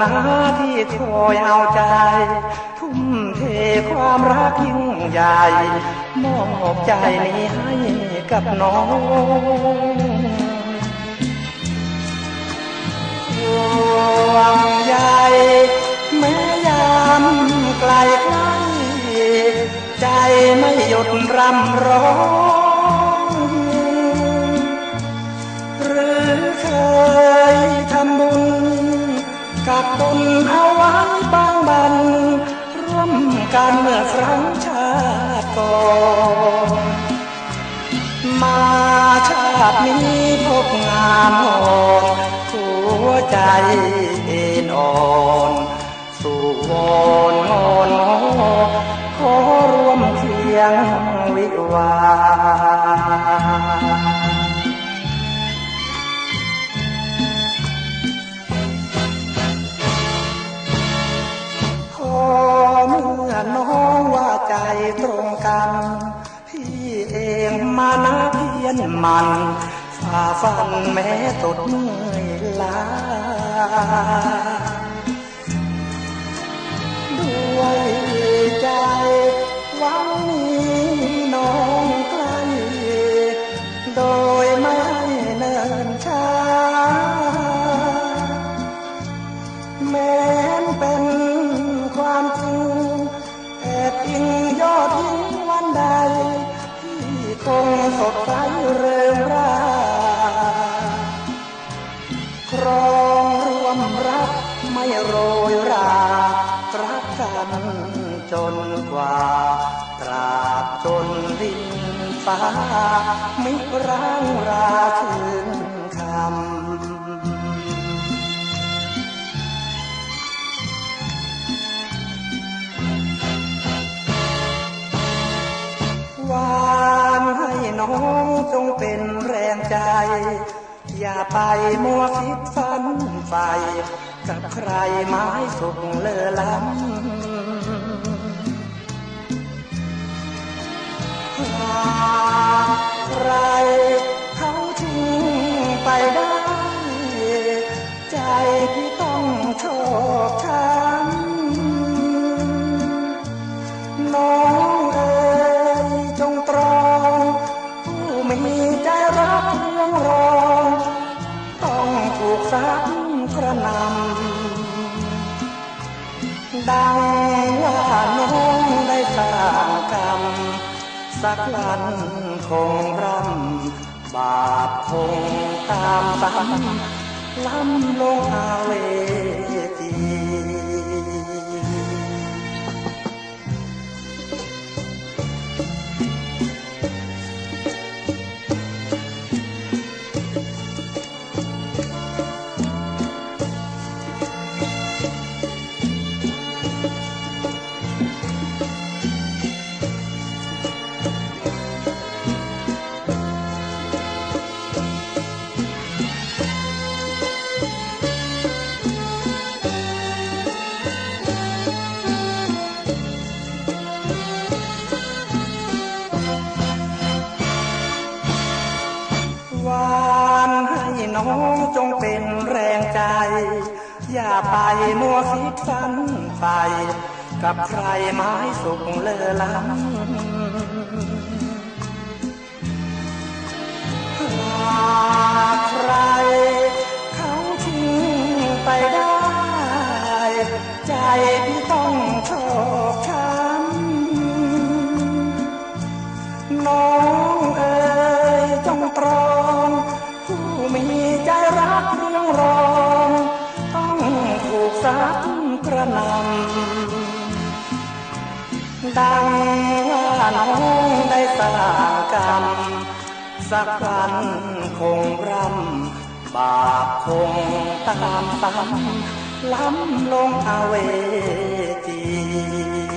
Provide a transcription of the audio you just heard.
นาที่คอยเอาใจ ทุ่มเทความรักยิ่งใหญ่มอบใจนี้ให้กับน้องห่วงใยแม้ยามไกลใกลใจไม่หยุดรำร้องหรือเคย บตนเอาไว้บางบัน ร่วมกันเมื่อครั้งชาติก่อนมาชาตินี้พบงามหอนหัวใจเอ็นอ่อนสู่วอนงอนขอร่วม มันฝ่าฟันแม้ตดเมื่อยล้าด้วยใจหวังมีน้องใกล้โดยไม่เนิ่นช้าแม้นเป็น สดใสเริงราครองร่วมรักไม่โรยรารักกันจนกว่า ตราบจนดินฟ้ามิร้างราคื ใจ อย่าไปมัวคิดฝันใฝ่กับใครไม้สุกเลอล้ำ ดังว่าน้องได้สร้างกรรม สักวันคงร่ำบาปคงตามซ้ำล้ำลงอาเว น้องจงเป็นแรงใจ อย่าไปมัวคิดฝันใฝ่กับใครไม้สุกเลอล้ำหากใคร เขาทิ้งไปได้ ใจพี่ต้อง ดังว่น้องได้สร้างกรรมสักวันคงร่ำบาปคงตามตามล้ำลงอาเวจี